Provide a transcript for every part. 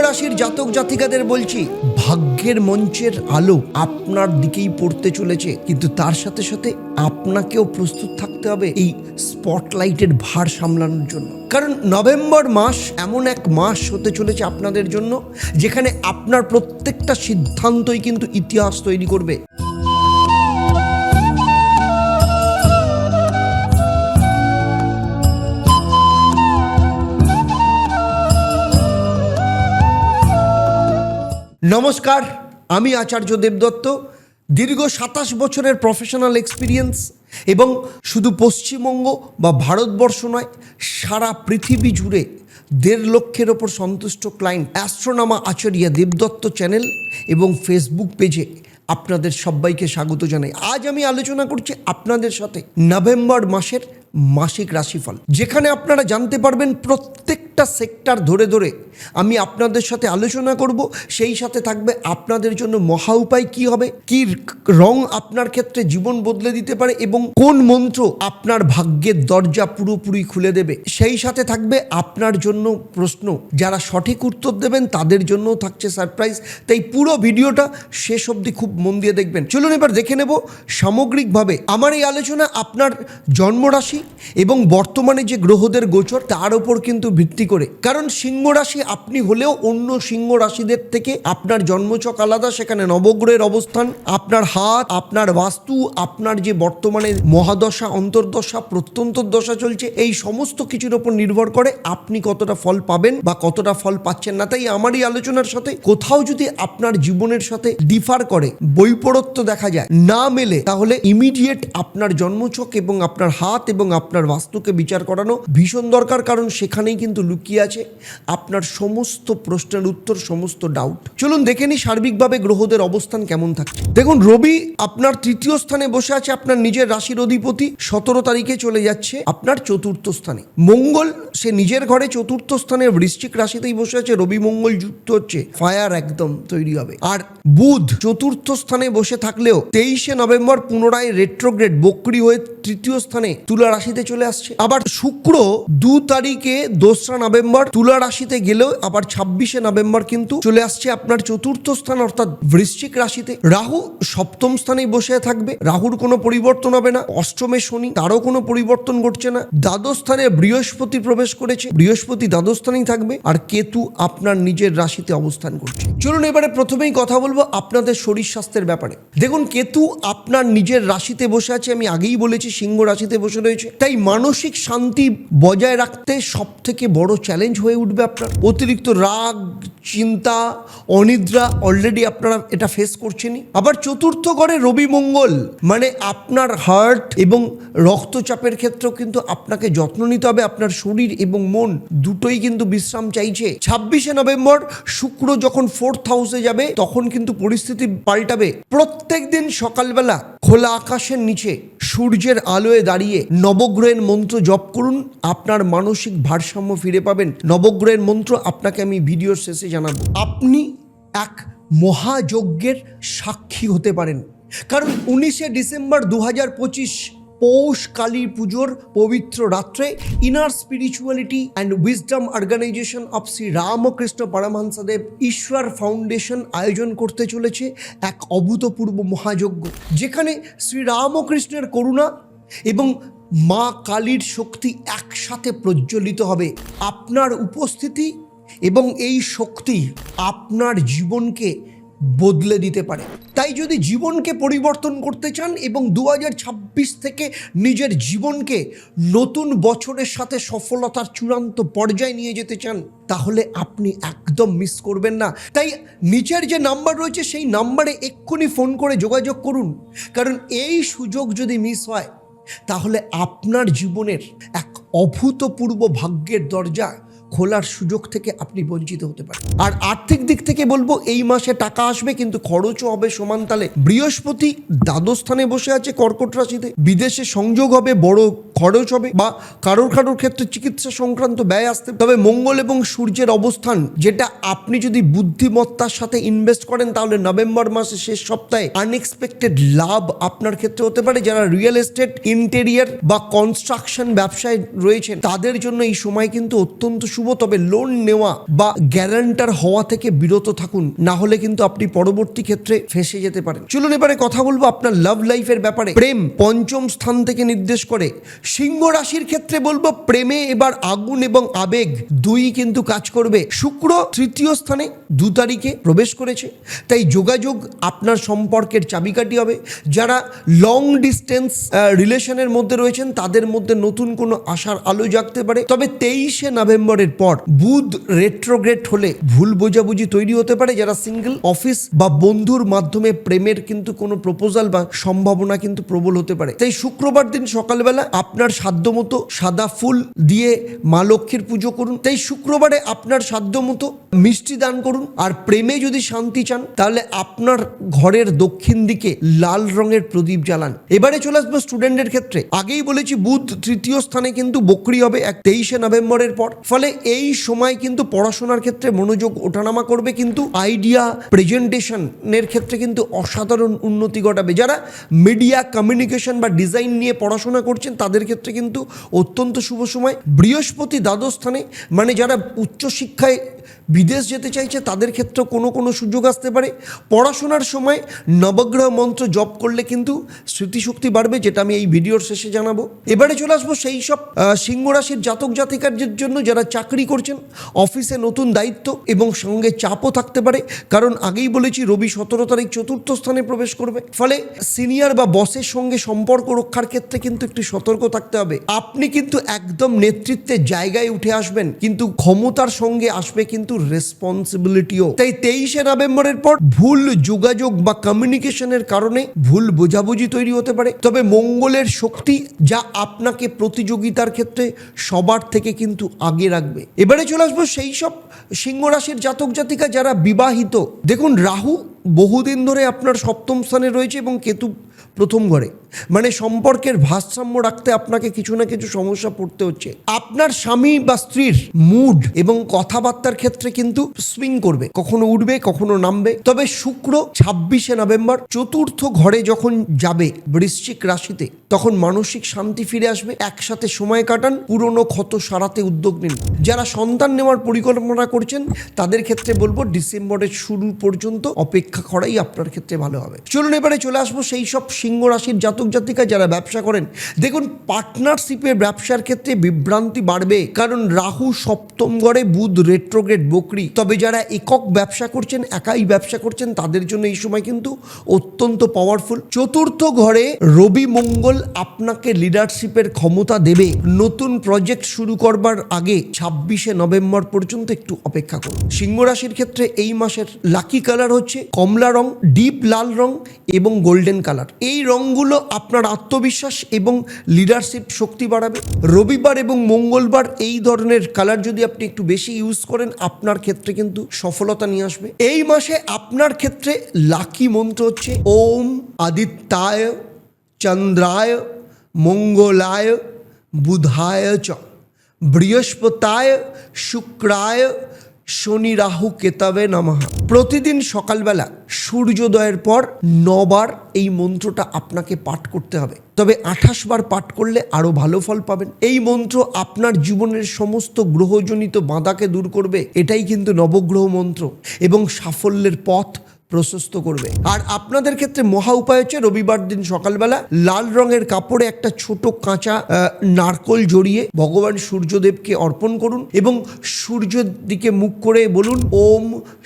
রাশির জাতক জাতিকাদের বলছি, ভাগ্যের মঞ্চের আলো আপনার দিকেই পড়তে চলেছে, কিন্তু তার সাথে সাথে আপনাকেও প্রস্তুত থাকতে হবে এই স্পটলাইটের ভার সামলানোর জন্য। কারণ নভেম্বর মাস এমন এক মাস হতে চলেছে আপনাদের জন্য, যেখানে আপনার প্রত্যেকটা সিদ্ধান্তই কিন্তু ইতিহাস তৈরি করবে। নমস্কার, আমি আচার্য দেবদত্ত। দীর্ঘ সাতাশ বছরের প্রফেশনাল এক্সপিরিয়েন্স এবং শুধু পশ্চিমবঙ্গ বা ভারতবর্ষ নয়, সারা পৃথিবী জুড়ে দেড় লক্ষের ওপর সন্তুষ্ট ক্লায়েন্ট অ্যাস্ট্রোনামা আচার্য দেবদত্ত চ্যানেল এবং ফেসবুক পেজে আপনাদের সবাইকে স্বাগত জানাই। আজ আমি আলোচনা করছি আপনাদের সাথে নভেম্বর মাসের মাসিক রাশিফল, যেখানে আপনারা জানতে পারবেন প্রত্যেকটা সেক্টর ধরে ধরে আমি আপনাদের সাথে আলোচনা করব, সেই সাথে থাকবে আপনাদের জন্য মহা উপায় কী হবে, কি রং আপনার ক্ষেত্রে জীবন বদলে দিতে পারে এবং কোন মন্ত্র আপনার ভাগ্যের দরজা পুরোপুরি খুলে দেবে। সেই সাথে থাকবে আপনার জন্য প্রশ্ন, যারা সঠিক উত্তর দেবেন তাদের জন্যও থাকছে সারপ্রাইজ তাই পুরো ভিডিওটা শেষ অবধি খুব মন দিয়ে দেখবেন। চলুন এবার দেখে নেব সামগ্রিকভাবে আমার এই আলোচনা আপনার জন্মরাশি এবং বর্তমানে যে গ্রহদের গোচর, তার ওপর কিন্তু ভিত্তি করে? কারণ সিংহ রাশি আপনি হলেও অন্য সিংহ রাশিদের থেকে আপনার জন্মচক আলাদা, সেখানে নবগ্রহের অবস্থান, আপনার হাত, আপনার বাস্তু, আপনার যে বর্তমানে মহাদশা, অন্তর্দশা, প্রত্যন্তর দশা চলছে, এই সমস্ত কিছুর ওপর নির্ভর করে আপনি কতটা ফল পাবেন বা কতটা ফল পাচ্ছেন না। তাই আমার এই আলোচনার সাথে কোথাও যদি আপনার জীবনের সাথে ডিফার করে, বৈপরত্ব দেখা যায়, না মেলে, তাহলে ইমিডিয়েট আপনার জন্মছক এবং আপনার হাত এবং আপনার বাস্তুকে বিচার করানো ভীষণ দরকার, কারণ সেখানেই কিন্তু লুকিয়ে আছে, আপনার সমস্ত প্রশ্নের উত্তর, সমস্ত ডাউট চলুন দেখে নিই সার্বিকভাবে গ্রহদের অবস্থান কেমন থাকছে দেখুন, রবি আপনার তৃতীয় স্থানে বসে আছে, আপনার নিজের রাশির অধিপতি। সতেরো তারিখে চলে যাচ্ছে আপনার চতুর্থ স্থানে। মঙ্গল, সে নিজের ঘরে চতুর্থ স্থানে বৃশ্চিক রাশিতেই বসে আছে। রবি মঙ্গল যুক্ত হচ্ছে ফায়ার একদম তৈরি হবে। আর বুধ চতুর্থ স্থানে বসে থাকলেও তেইশে নভেম্বর পুনরায় রেট্রোগ্রেড বক্রি হয়ে তৃতীয় স্থানে তুলা রাশিতে চলে আসছে। আবার শুক্র দু তারিখে দোসরা নভেম্বর তুলা রাশিতে গেলেও আবার ছাব্বিশে নভেম্বর কিন্তু চলে আসছে আপনার চতুর্থ স্থান, অর্থাৎ বৃশ্চিক রাশিতে। রাহু সপ্তম স্থানেই বসে থাকবে। রাহুর কোনো পরিবর্তন হবে না। অষ্টমে শনি, তারও কোনো পরিবর্তন ঘটছে না। দ্বাদশ স্থানে বৃহস্পতি প্রবেশ করেছে। বৃহস্পতি দ্বাদশ স্থানেই থাকবে। আর কেতু আপনার নিজের রাশিতে অবস্থান করছে। চলুন এবারে প্রথমেই কথা বলব আপনাদের শরীর স্বাস্থ্যের ব্যাপারে। দেখুন, কেতু আপনার নিজের রাশিতে বসে আছে। আমি আগেই বলেছি, সিংহ রাশিতে বসে রয়েছে। তাই মানসিক শান্তি বজায় রাখতে সব থেকে বড় চ্যালেঞ্জ হয়ে উঠবে আপনার। অতিরিক্ত রাগ, চিন্তা, অনিদ্রা অলরেডি আপনারা এটা ফেস করছেনই। আবার চতুর্থ ঘরে রবি মঙ্গল মানে আপনার হার্ট এবং রক্তচাপের ক্ষেত্রেও কিন্তু আপনাকে যত্ন নিতে হবে। আপনার শরীর এবং মন দুটোই কিন্তু বিশ্রাম চাইছে। ছাব্বিশে নভেম্বর শুক্র যখন ফোর্থ হাউসে যাবে, তখন কিন্তু পরিস্থিতি পাল্টাবে। প্রত্যেক দিন সকালবেলা খোলা আকাশের নিচে সূর্যের আলোয় দাঁড়িয়ে নবগ্রহের মন্ত্র জপ করুন, আপনার মানসিক ভারসাম্য ফিরে পাবেন। নবগ্রহের মন্ত্র আপনাকে আমি ভিডিওর শেষে জানাব। আপনি এক মহাযজ্ঞের সাক্ষী হতে পারেন। কারণ উনিশে ডিসেম্বর দু হাজার পঁচিশ পৌষ কালী পুজোর পবিত্র রাত্রে inner spirituality and wisdom organisation of Shri Ramakrishna Paramahansadev ঈশ্বর ফাউন্ডেশন আয়োজন করতে চলেছে এক অভূতপূর্ব মহাযজ্ঞ, যেখানে শ্রী রামকৃষ্ণের করুণা এবং মা কালীর শক্তি একসাথে প্রজ্বলিত হবে আপনার উপস্থিতি এবং এই শক্তি আপনার জীবনকে বদলে দিতে পারে। তাই যদি জীবনকে পরিবর্তন করতে চান এবং দু হাজার ছাব্বিশ থেকে নিজের জীবনকে নতুন বছরের সাথে সফলতার চূড়ান্ত পর্যায়ে নিয়ে যেতে চান, তাহলে আপনি একদম মিস করবেন না। তাই নিচের যে নাম্বার রয়েছে, সেই নাম্বারে এক্ষুনি ফোন করে যোগাযোগ করুন। কারণ এই সুযোগ যদি মিস হয়, তাহলে আপনার জীবনের এক অভূতপূর্ব ভাগ্যের দরজা খোলার সুযোগ থেকে আপনি বঞ্চিত হতে পারেন। আর আর্থিক দিক থেকে বলব, এই মাসে টাকা আসবে, কিন্তু খরচও হবে সমান তালে। বৃহস্পতি দ্বাদস্থানে বসে আছে কর্কট রাশিতে। বিদেশে সংযোগ হবে বড় খরচ হবে বা কারোর কারোর ক্ষেত্রে চিকিৎসা সংক্রান্ত ব্যয় আসতে তবে মঙ্গল এবং সূর্যের অবস্থান, যেটা আপনি যদি বুদ্ধিমত্তার সাথে ইনভেস্ট করেন, তাহলে নভেম্বর মাসের শেষ সপ্তাহে আনএক্সপেক্টেড লাভ আপনার ক্ষেত্রে হতে পারে। যারা রিয়েল এস্টেট ইন্টেরিয়ার বা কনস্ট্রাকশন ব্যবসায় রয়েছেন, তাদের জন্য এই সময় কিন্তু অত্যন্ত শুভ। তবে লোন নেওয়া বা গ্যারান্টার হওয়া থেকে বিরত থাকুন, না হলে কিন্তু আপনি পরবর্তী ক্ষেত্রে ফেসে যেতে পারেন। চলুন এবারে কথা বলব আপনার লাভ লাইফের ব্যাপারে। প্রেম পঞ্চম স্থান থেকে নির্দেশ করে সিংহ রাশির ক্ষেত্রে বলব প্রেমে এবার আগুন এবং আবেগ দুই কিন্তু কাজ করবে। শুক্র তৃতীয় স্থানে দু তারিখে প্রবেশ করেছে। তাই যোগাযোগ আপনার সম্পর্কের চাবিকাঠি হবে। যারা লং ডিস্টেন্স রিলেশনের মধ্যে রয়েছেন, তাদের মধ্যে নতুন কোনো আশার আলো জাগতে পারে। তবে তেইশে নভেম্বরের পর বুধ রেট্রোগ্রেড হলে ভুল বোঝাবুঝি তৈরি হতে পারে। যারা সিঙ্গেল অফিস বা বন্ধুর মাধ্যমে প্রেমের কিন্তু কোনো প্রপোজাল বা সম্ভাবনা কিন্তু প্রবল হতে পারে। তাই শুক্রবার দিন সকালবেলা আপনার সাধ্যমতো সাদা ফুল দিয়ে মা লক্ষ্মীর পুজো করুন। তাই শুক্রবারে আপনার সাধ্যমতো মিষ্টি দান করুন। আর প্রেমে যদি শান্তি চান, তাহলে আপনার ঘরের দক্ষিণ দিকে লাল রঙের প্রদীপ জ্বালান। এবারে চলে আসব স্টুডেন্টের ক্ষেত্রে। আগেই বলেছি, বুধ তৃতীয় স্থানে কিন্তু বকরি হবে এক তেইশে নভেম্বরের পর। ফলে এই সময় কিন্তু পড়াশোনার ক্ষেত্রে মনোযোগ ওঠানামা করবে কিন্তু আইডিয়া প্রেজেন্টেশনের ক্ষেত্রে কিন্তু অসাধারণ উন্নতি ঘটাবে। যারা মিডিয়া কমিউনিকেশন বা ডিজাইন নিয়ে পড়াশোনা করছেন, তাদের ক্ষেত্রে কিন্তু অত্যন্ত শুভ সময়। বৃহস্পতি দ্বাদশ স্থানে মানে যারা উচ্চশিক্ষায় বিদেশ যেতে চাইছে তাদের ক্ষেত্রেও কোনো কোনো সুযোগ আসতে পারে। পড়াশোনার সময় নবগ্রহ মন্ত্র জপ করলে কিন্তু স্মৃতিশক্তি বাড়বে যেটা আমি এই ভিডিওর শেষে জানাব। এবারে চলে আসব সেই সব আহ, সিংহ রাশির জাতক জাতিকারদের জন্য যারা চাকরি করছেন অফিসে নতুন দায়িত্ব এবং সঙ্গে চাপও থাকতে পারে। কারণ আগেই বলেছি রবি সতেরো তারিখ চতুর্থ স্থানে প্রবেশ করবে। ফলে সিনিয়র বা বসের সঙ্গে সম্পর্ক রক্ষার ক্ষেত্রে কিন্তু একটু সতর্ক থাকতে হবে। আপনি কিন্তু একদম নেতৃত্বের জায়গায় উঠে আসবেন কিন্তু ক্ষমতার সঙ্গে আসবে কিন্তু রেসপন্সিবিলিটিও তাই তেইশে নভেম্বরের পর ভুল যোগাযোগ বা কমিউনিকেশনের কারণে ভুল বোঝাবুঝি তৈরি হতে পারে। তবে মঙ্গলের শক্তি যা আপনাকে প্রতিযোগিতার ক্ষেত্রে সবার থেকে কিন্তু আগে রাখবে। এবারে চলে আসব সেই সব সিংহ রাশির জাতক জাতিকা যারা বিবাহিত। দেখুন, রাহু বহুদিন ধরে আপনার সপ্তম স্থানে রয়েছে এবং কেতু প্রথম ঘরে। মানে সম্পর্কের ভারসাম্য রাখতে আপনাকে কিছু না কিছু সমস্যা পড়তে হচ্ছে। আপনার স্বামী বা স্ত্রীর মুড এবং কথাবার্তার ক্ষেত্রে কিন্তু সুইং করবে। কখনো উঠবে, কখনো নামবে। তবে শুক্র ছাব্বিশে নভেম্বর, চতুর্থ ঘরে যখন যাবে বৃশ্চিক রাশিতে, তখন মানসিক শান্তি ফিরে আসবে, একসাথে সময় কাটান, পুরনো ক্ষত সারাতে উদ্যোগ নিন। যারা সন্তান নেওয়ার পরিকল্পনা করছেন, তাদের ক্ষেত্রে বলব ডিসেম্বরের শুরু পর্যন্ত অপেক্ষা করাই আপনার ক্ষেত্রে ভালো হবে। চলুন এবারে চলে আসব সেই সব সিংহ রাশির জাতক জাতিকা যারা ব্যবসা করেন, দেখুন পার্টনারশিপের ব্যবসার ক্ষেত্রে বিভ্রান্তি বাড়বে। কারণ রাহু সপ্তম ঘরে বুধ রেট্রোগ্রেড বকরি। তবে যারা একক ব্যবসা করছেন, একাই ব্যবসা করছেন, তাদের জন্য এই সময় কিন্তু অত্যন্ত পাওয়ারফুল চতুর্থ ঘরে রবি মঙ্গল আপনাকে লিডারশিপের ক্ষমতা দেবে। নতুন প্রজেক্ট শুরু করবার আগে ছাব্বিশে নভেম্বর পর্যন্ত একটু অপেক্ষা করুন। সিংহ রাশির ক্ষেত্রে এই মাসের লাকি কালার হচ্ছে কমলা রং ডিপ লাল রং এবং গোল্ডেন কালার এই রংগুলো আপনার আত্মবিশ্বাস এবং লিডারশিপ শক্তি বাড়াবে। রবিবার এবং মঙ্গলবার এই ধরনের কালার যদি আপনি একটু বেশি ইউজ করেন, আপনার ক্ষেত্রে কিন্তু সফলতা নিয়ে আসবে। এই মাসে আপনার ক্ষেত্রে লাকি মন্ত্র হচ্ছে ওম আদিত্যায়, চন্দ্রায়, মঙ্গলায়, বুধায় চ, বৃহস্পতায়, শুক্রায় শনি রাহু কেতাবে নামাহা। প্রতিদিন সকালবেলা সূর্যোদয়ের পর নবার এই মন্ত্রটা আপনাকে পাঠ করতে হবে। তবে আঠাশ বার পাঠ করলে আরও ভালো ফল পাবেন। এই মন্ত্র আপনার জীবনের সমস্ত গ্রহজনিত বাঁধাকে দূর করবে। এটাই কিন্তু নবগ্রহ মন্ত্র। এবং সাফল্যের পথ প্রশস্ত করবে। আর আপনাদের ক্ষেত্রে মহা উপায় হচ্ছে রবিবার দিন সকালবেলা লাল রঙের কাপড়ে একটা ছোট কাঁচা নারকল জড়িয়ে ভগবান সূর্যদেবকে অর্পণ করুন এবং সূর্যের দিকে মুখ করে বলুন, ওম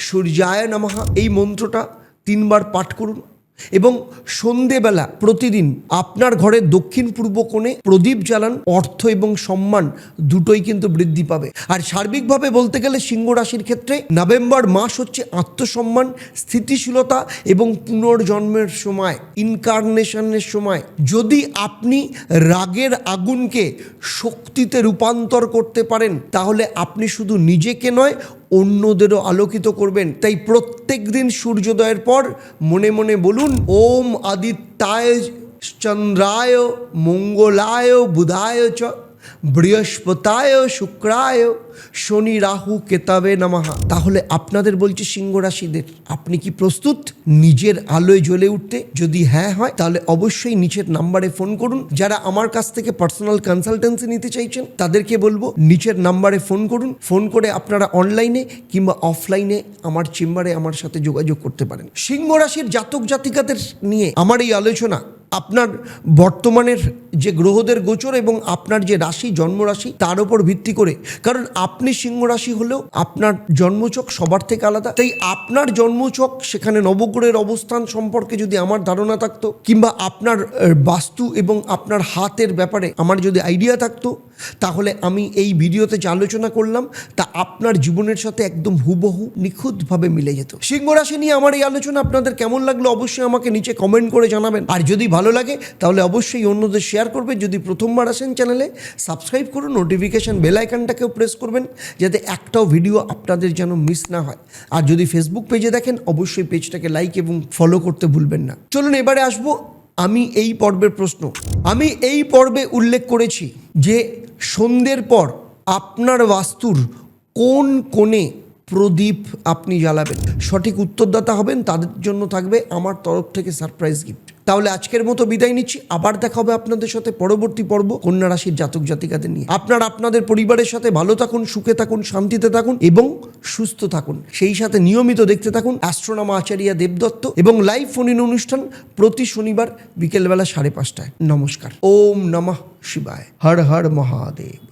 সূর্যায় নমহা এই মন্ত্রটা তিনবার পাঠ করুন। এবং সন্ধেবেলা প্রতিদিন আপনার ঘরের দক্ষিণ পূর্ব কোণে প্রদীপ জ্বালান, অর্থ এবং সম্মান দুটোই কিন্তু বৃদ্ধি পাবে। আর সার্বিকভাবে বলতে গেলে সিংহ রাশির ক্ষেত্রে নভেম্বর মাস হচ্ছে আত্মসম্মান, স্থিতিশীলতা এবং পুনর্জন্মের সময় ইনকার্নেশনের সময়। যদি আপনি রাগের আগুনকে শক্তিতে রূপান্তর করতে পারেন, তাহলে আপনি শুধু নিজেকে নয় অন্যদেরও আলোকিত করবেন। তাই প্রত্যেক দিন সূর্যোদয়ের পর মনে মনে বলুন, ওম আদিত্যায় চন্দ্রায় মঙ্গলায় বুধায় চ বৃহস্পতায়, শুক্রায়, শনি, রাহু, কেতাবে নামাহা তাহলে আপনাদের বলছে সিংহ রাশিদের আপনি কি প্রস্তুত? নিজের আলোয় জ্বলে উঠতে যদি হ্যাঁ হয়, তাহলে অবশ্যই নিচের নাম্বারে ফোন করুন। যারা আমার কাছ থেকে পার্সোনাল কনসালটেন্সি নিতে চাইছেন, তাদেরকে বলব, নিচের নাম্বারে ফোন করুন। ফোন করে আপনারা অনলাইনে কিংবা অফলাইনে আমার চেম্বারে আমার সাথে যোগাযোগ করতে পারেন। সিংহ রাশির জাতক জাতিকাদের নিয়ে আমার এই আলোচনা আপনার বর্তমানের যে গ্রহদের গোচর এবং আপনার যে রাশি, জন্মরাশি, তার উপর ভিত্তি করে। কারণ আপনি সিংহ রাশি হলেও আপনার জন্মচক সবার থেকে আলাদা। তাই আপনার জন্মচক সেখানে নবগ্রহের অবস্থান সম্পর্কে যদি আমার ধারণা থাকতো, কিংবা আপনার বাস্তু এবং আপনার হাতের ব্যাপারে আমার যদি আইডিয়া থাকতো, তাহলে আমি এই ভিডিওতে যে আলোচনা করলাম, তা আপনার জীবনের সাথে একদম হুবহু নিখুঁতভাবে মিলে যেত। সিংহ রাশি নিয়ে আমার এই আলোচনা আপনাদের কেমন লাগল অবশ্যই আমাকে নিচে কমেন্ট করে জানাবেন। আর যদি ভালো লাগে, তাহলে অবশ্যই অন্যদের শেয়ার করবে। যদি প্রথমবার আসেন চ্যানেলে সাবস্ক্রাইব করুন নোটিফিকেশন বেল আইকনটাকেও প্রেস করবেন, যাতে একটাও ভিডিও আপনাদের যেন মিস না হয়। আর যদি ফেসবুক পেজে দেখেন, অবশ্যই পেজটাকে লাইক এবং ফলো করতে ভুলবেন না। চলুন এবারে আসব আমি এই পর্বের প্রশ্ন। আমি এই পর্বে উল্লেখ করেছি যে সন্ধ্যের পর আপনার বাস্তুর কোন কোণে প্রদীপ আপনি জ্বালাবেন? সঠিক উত্তরদাতা হবেন, তাদের জন্য থাকবে আমার তরফ থেকে সারপ্রাইজ গিফট তাহলে আজকের মতো বিদায় নিচ্ছি। আবার দেখা হবে আপনাদের সাথে পরবর্তী পর্ব কন্যা রাশির জাতক জাতিকাদের নিয়ে। আপনার আপনাদের পরিবারের সাথে ভালো থাকুন, সুখে থাকুন, শান্তিতে থাকুন এবং সুস্থ থাকুন। সেই সাথে নিয়মিত দেখতে থাকুন অ্যাস্ট্রোনামা আচারিয়া দেবদত্ত এবং লাইভ ফোন ইন অনুষ্ঠান প্রতি শনিবার বিকেলবেলা সাড়ে পাঁচটায়। নমস্কার। ওম নমঃ শিবায়। হর হর মহাদেব।